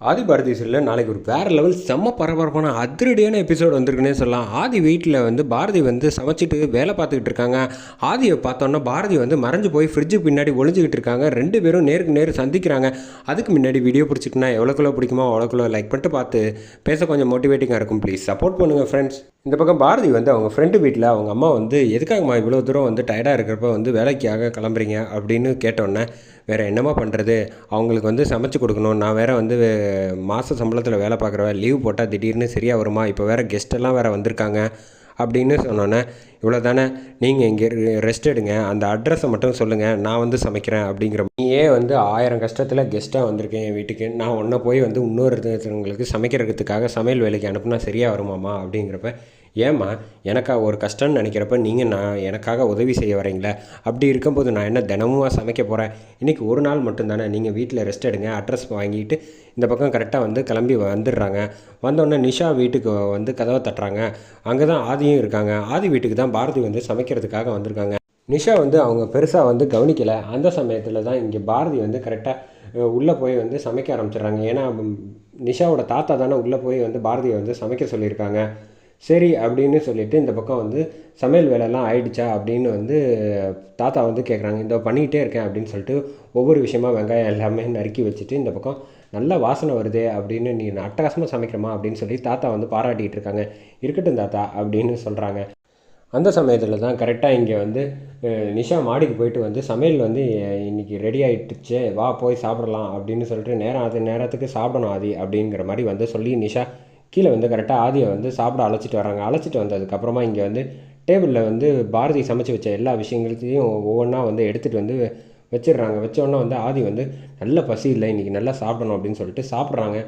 ஆதி பாரதி சீரியலில் நாளைக்கு ஒரு வேறு லெவல் செம்ம பரபரப்பான அதிரடியான எபிசோடு வந்திருக்குன்னே சொல்லலாம். ஆதி வீட்டில் வந்து பாரதி வந்து சமைச்சிட்டு வேலை பார்த்துக்கிட்டு இருக்காங்க. ஆதியை பார்த்தோன்னா பாரதி வந்து மறைஞ்சு போய் ஃப்ரிட்ஜுக்கு பின்னாடி ஒழிஞ்சிக்கிட்டு இருக்காங்க. ரெண்டு பேரும் நேருக்கு நேர் சந்திக்கிறாங்க. அதுக்கு முன்னாடி வீடியோ பிடிச்சிட்டுனா எவ்வளோக்குள்ள பிடிக்குமோ அவ்வளோக்குள்ள லைக் பண்ணிட்டு பார்த்து பேச கொஞ்சம் மோட்டிவேட்டிங்காக இருக்கும். ப்ளீஸ் சப்போர்ட் பண்ணுங்கள் ஃப்ரெண்ட்ஸ் இந்த பக்கம் பாரதி வந்து அவங்க ஃப்ரெண்டு வீட்டில் அவங்க அம்மா வந்து எதுக்காகம்மா இவ்வளோ தூரம் வந்து டயர்டாக இருக்கிறப்ப வந்து வேலைக்காக கிளம்புறீங்க? அப்படின்னு கேட்டோன்னே வேறு என்னம்மா பண்ணுறது அவங்களுக்கு வந்து சமைச்சு கொடுக்கணும். நான் வேறு வந்து மாத சம்பளத்தில் வேலை பார்க்குறவன் லீவ் போட்டால் திடீர்னு சரியாக வருமா? இப்போ வேறு கெஸ்ட்டெல்லாம் வேறு வந்திருக்காங்க அப்படின்னு சொன்னோன்னே இவ்வளோ தானே நீங்கள் இங்கே ரெஸ்ட் எடுங்க. அந்த அட்ரஸை மட்டும் சொல்லுங்கள் நான் வந்து சமைக்கிறேன். அப்படிங்கிற நீயே வந்து ஆயிரம் கஷ்டத்தில் கெஸ்ட்டாக வந்திருக்கேன் என் வீட்டுக்கு. நான் ஒன்றை போய் வந்து இன்னொருத்தவங்களுக்கு சமைக்கிறதுக்காக சமையல் வேலைக்கு அனுப்புனா சரியாக வருமாம்மா? அப்படிங்கிறப்ப ஏம்மா எனக்கா ஒரு கஷ்டம்னு நினைக்கிறப்ப நீங்கள் நான் எனக்காக உதவி செய்ய வரீங்களே? அப்படி இருக்கும்போது நான் என்ன தினமும் சமைக்க போகிறேன் இன்றைக்கி ஒரு நாள் மட்டும்தானே நீங்கள் வீட்டில் ரெஸ்ட் எடுங்க அட்ரஸ் வாங்கிட்டு இந்த பக்கம் கரெக்டாக வந்து கிளம்பி வந்துடுறாங்க. வந்தோடனே நிஷா வீட்டுக்கு வந்து கதவை தட்டுறாங்க. அங்கே தான் ஆதியும் இருக்காங்க. ஆதி வீட்டுக்கு தான் பாரதி வந்து சமைக்கிறதுக்காக வந்திருக்காங்க. நிஷா வந்து அவங்க பெருசாக வந்து கவனிக்கலை. அந்த சமயத்தில் தான் இங்கே பாரதி வந்து கரெக்டாக உள்ளே போய் வந்து சமைக்க ஆரம்பிச்சிடுறாங்க. ஏன்னா நிஷாவோட தாத்தா தானே உள்ளே போய் வந்து பாரதியை வந்து சமைக்க சொல்லியிருக்காங்க. சரி அப்படின்னு சொல்லிட்டு இந்த பக்கம் வந்து சமையல் வேலைலாம் ஆயிடுச்சா அப்படின்னு வந்து தாத்தா வந்து கேட்குறாங்க இந்த பண்ணிக்கிட்டே இருக்கேன் அப்படின்னு சொல்லிட்டு ஒவ்வொரு விஷயமா வெங்காயம் எல்லாமே நறுக்கி வச்சுட்டு இந்த பக்கம் நல்ல வாசனை வருதே அப்படின்னு நீ அட்டகாசமாக சமைக்கிறமா அப்படின்னு சொல்லி தாத்தா வந்து பாராட்டிகிட்டு இருக்காங்க. இருக்கட்டும் தாத்தா அப்படின்னு சொல்கிறாங்க அந்த சமயத்தில் தான் கரெக்டாக இங்கே வந்து நிஷா மாடிக்கு போயிட்டு வந்து சமையல் வந்து இன்றைக்கி ரெடி ஆகிட்டுச்சு வா போய் சாப்பிடலாம் அப்படின்னு சொல்லிட்டு நேரம் அது நேரத்துக்கு சாப்பிடணும் ஆதி அப்படிங்கிற மாதிரி வந்து சொல்லி நிஷா கீழே வந்து கரெக்டாக ஆதியை வந்து சாப்பிட அழைச்சிட்டு வராங்க அழைச்சிட்டு வந்ததுக்கப்புறமா இங்கே வந்து டேபிளில் வந்து பாரதி சமைச்சு வச்ச எல்லா விஷயங்களையும் ஒவ்வொன்றா வந்து எடுத்துகிட்டு வந்து வச்சிடுறாங்க. வச்சோடனே வந்து ஆதி வந்து நல்ல பசி இல்லை இன்றைக்கி நல்லா சாப்பிடணும் அப்படின்னு சொல்லிட்டு சாப்பிட்றாங்க.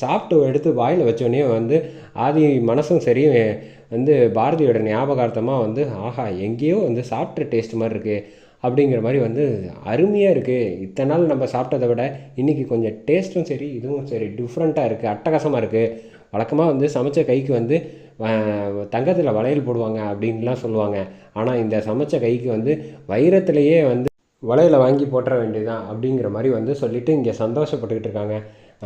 சாப்பிட்டு எடுத்து வாயில் வச்சோடனே வந்து ஆதி மனசும் சரி வந்து பாரதியோட ஞாபகார்த்தமாக வந்து ஆஹா எங்கேயோ வந்து சாப்பிட்ற டேஸ்ட் மாதிரி இருக்குது அப்படிங்கிற மாதிரி வந்து அருமையாக இருக்குது இத்தனை நாள் நம்ம சாப்பிட்டதை விட இன்றைக்கி கொஞ்சம் டேஸ்ட்டும் சரி இதுவும் சரி டிஃப்ரெண்ட்டாக இருக்குது அட்டகாசமாக இருக்குது வழக்கமாக வந்து சமைச்ச கைக்கு வந்து தங்கத்தில் வளையல் போடுவாங்க அப்படின்லாம் சொல்லுவாங்க. ஆனால் இந்த சமைச்ச கைக்கு வந்து வைரத்துலேயே வந்து வளையலை வாங்கி போட்டுற வேண்டியதுதான் அப்படிங்கிற மாதிரி வந்து சொல்லிவிட்டு இங்கே சந்தோஷப்பட்டுக்கிட்டு இருக்காங்க.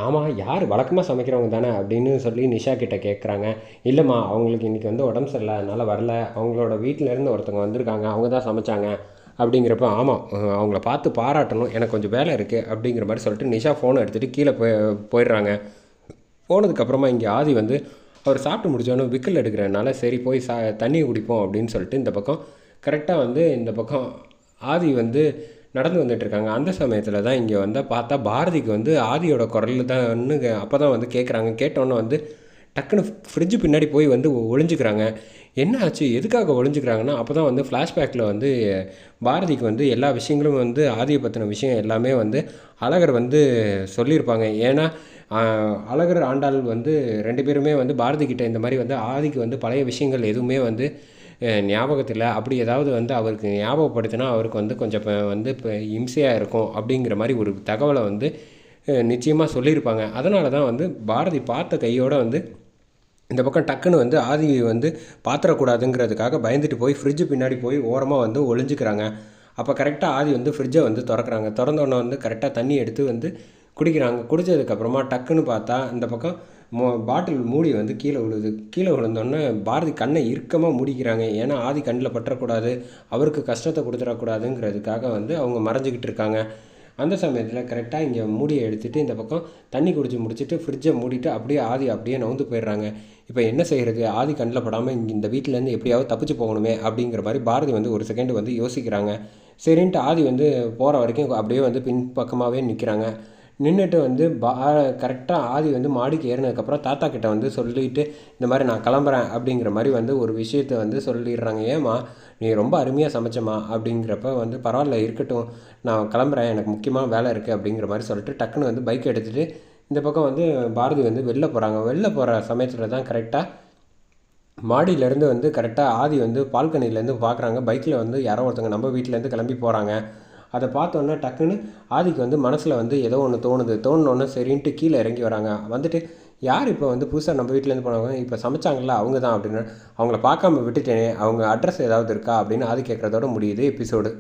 ஆமாம் யார் வழக்கமாக சமைக்கிறவங்க தானே அப்படின்னு சொல்லி நிஷா கிட்டே கேட்குறாங்க இல்லைம்மா அவங்களுக்கு இன்றைக்கி வந்து உடம்பு சரியில்லை அதனால் வரல. அவங்களோட வீட்டிலேருந்து ஒருத்தவங்க வந்திருக்காங்க அவங்க தான் சமைச்சாங்க. அப்படிங்கிறப்ப ஆமாம் அவங்கள பார்த்து பாராட்டணும். எனக்கு கொஞ்சம் வேலை இருக்குது அப்படிங்கிற மாதிரி சொல்லிட்டு நிஷா ஃபோனை எடுத்துகிட்டு கீழே போய் போயிடுறாங்க. போனதுக்கப்புறமா இங்கே ஆதி வந்து அவர் சாப்பிட்டு முடிச்சோன்னு விக்கல் எடுக்கிறனால சரி போய் சா தண்ணியை குடிப்போம். அப்படின்னு சொல்லிட்டு இந்த பக்கம் கரெக்டாக வந்து இந்த பக்கம் ஆதி வந்து நடந்து வந்துட்டுருக்காங்க அந்த சமயத்தில் தான் இங்கே வந்தால் பார்த்தா பாரதிக்கு வந்து ஆதியோட குரல் தான் அப்போ தான் வந்து கேட்குறாங்க கேட்டோன்னே வந்து டக்குன்னு ஃப்ரிட்ஜு பின்னாடி போய் வந்து ஒளிஞ்சுக்கிறாங்க. என்ன ஆச்சு? எதுக்காக ஒளிஞ்சுக்கிறாங்கன்னா அப்போ தான் வந்து ஃப்ளாஷ்பேக்கில் வந்து பாரதிக்கு வந்து எல்லா விஷயங்களும் வந்து ஆதியை பற்றின விஷயம் எல்லாமே வந்து அழகர் வந்து சொல்லியிருப்பாங்க. ஏன்னா அழகர் ஆண்டாள் வந்து ரெண்டு பேருமே வந்து பாரதி கிட்ட இந்த மாதிரி வந்து ஆதிக்கு வந்து பழைய விஷயங்கள் எதுவுமே வந்து ஞாபகத்தில் அப்படி ஏதாவது வந்து அவருக்கு ஞாபகப்படுத்தினா அவருக்கு வந்து கொஞ்சம் வந்து இப்போ இம்சையாக இருக்கும் அப்படிங்கிற மாதிரி ஒரு தகவலை வந்து நிச்சயமாக சொல்லியிருப்பாங்க. அதனால தான் வந்து பாரதி பார்த்த கையோடு வந்து இந்த பக்கம் டக்குன்னு வந்து ஆதி வந்து பாத்திரக்கூடாதுங்கிறதுக்காக பயந்துட்டு போய் ஃப்ரிட்ஜு பின்னாடி போய் ஓரமாக வந்து ஒளிஞ்சிக்கிறாங்க. அப்போ கரெக்டாக ஆதி வந்து ஃப்ரிட்ஜை வந்து திறக்கிறாங்க. திறந்தோடனே வந்து கரெக்டாக தண்ணி எடுத்து வந்து குடிக்கிறாங்க. குடித்ததுக்கப்புறமா டக்குன்னு பார்த்தா இந்த பக்கம் மோ பாட்டில் மூடி வந்து கீழே விழுது. கீழே விழுந்தோடனே பாரதி கண்ணை இறுக்கமாக மூடிக்கிறாங்க. ஏன்னா ஆதி கண்ணில் பற்றக்கூடாது. அவருக்கு கஷ்டத்தை கொடுத்துடக்கூடாதுங்கிறதுக்காக வந்து அவங்க மறைஞ்சிக்கிட்டு இருக்காங்க. அந்த சமயத்தில் கரெக்டாக இங்கே மூடியை எடுத்துகிட்டு இந்த பக்கம் தண்ணி குடிச்சு முடிச்சுட்டு ஃப்ரிட்ஜை மூடிட்டு அப்படியே ஆதி அப்படியே நவுந்து போயிடுறாங்க. இப்போ என்ன செய்கிறது ஆதி கண்ணில் படாமல் இங்கே இந்த வீட்டிலேருந்து எப்படியாவது தப்பிச்சு போகணுமே அப்படிங்கிற மாதிரி பாரதி வந்து ஒரு செகண்ட் வந்து யோசிக்கிறாங்க. சரின்ட்டு ஆதி வந்து போகிற வரைக்கும் அப்படியே வந்து பின்பக்கமாகவே நிற்கிறாங்க நின்றுட்டு வந்து பா கரெக்டாக ஆதி வந்து மாடிக்கு ஏறினதுக்கப்புறம் தாத்தா கிட்ட வந்து சொல்லிவிட்டு இந்த மாதிரி நான் கிளம்புறேன் அப்படிங்கிற மாதிரி வந்து ஒரு விஷயத்த வந்து சொல்லிடுறாங்க. ஏம்மா நீ ரொம்ப அருமையாக சமைச்சம்மா அப்படிங்கிறப்ப வந்து பரவாயில்ல இருக்கட்டும். நான் கிளம்புறேன். எனக்கு முக்கியமாக வேலை இருக்குது அப்படிங்கிற மாதிரி சொல்லிட்டு டக்குன்னு வந்து பைக் எடுத்துகிட்டு இந்த பக்கம் வந்து பாரதி வந்து வெளில போகிறாங்க வெளில போகிற சமயத்தில் தான் கரெக்டாக மாடியிலேருந்து வந்து கரெக்டாக ஆதி வந்து பால்கனிலேருந்து பார்க்குறாங்க பைக்கில் வந்து யாரோ ஒருத்தவங்க நம்ம வீட்டிலேருந்து கிளம்பி போகிறாங்க அதை பார்த்தோன்னே டக்குன்னு ஆதிக்கு வந்து மனசில் வந்து ஏதோ ஒன்று தோணுது. தோணுனோடனே சரின்ட்டு கீழே இறங்கி வராங்க. வந்துட்டு யார் இப்போ வந்து புதுசாக நம்ம வீட்டிலேருந்து போனவங்க? இப்போ சமைச்சாங்கல்ல அவங்க தான் அப்படின்னு. அவங்கள பார்க்காம விட்டுட்டேனே அவங்க அட்ரஸ் ஏதாவது இருக்கா? அப்படின்னு ஆதி கேட்குறதோட முடியுது எபிசோடு